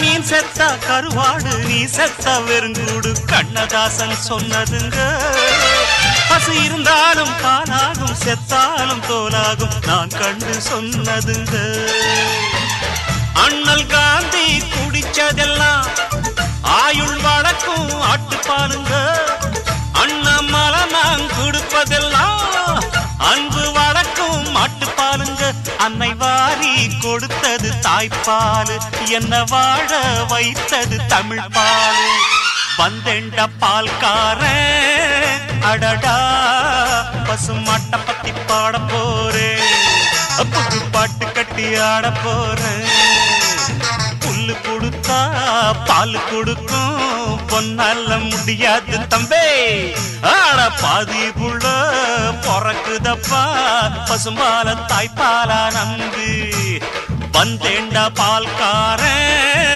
மீன் செத்தா கருவாடு நீ செத்தா வெறுங்கூடு கண்ணதாசன் சொன்னதுங்க. பசு இருந்தாலும் பாலாகும் செத்தாலும் தோலாகும் நான் கண்டு சொன்னதுங்க. அண்ணல் காந்தி குடிச்சதெல்லாம் ஆயுள் வழக்கும் ஆட்டுப்பாலுங்க. அண்ணாமலை நான் கொடுப்பதெல்லாம் அன்பு அன்னை வாரி கொடுத்தது தாய்ப்பால் என்ன வாழ வைத்தது தமிழ் பால் வந்தெண்ட பால்கார அடடா பசுமாட்ட பத்தி பாட போறேன் புது பாட்டு கட்டி ஆட போறேன் புல்லு கொடுத்தா பால் கொடுக்கும் பொன்னால முடியாது தம்பே. ஆட பாதி புள்ள பிறக்குதப்பா பசும்பால தாய்ப்பாலா நம்பு வந்தேண்டா பால்காரன்.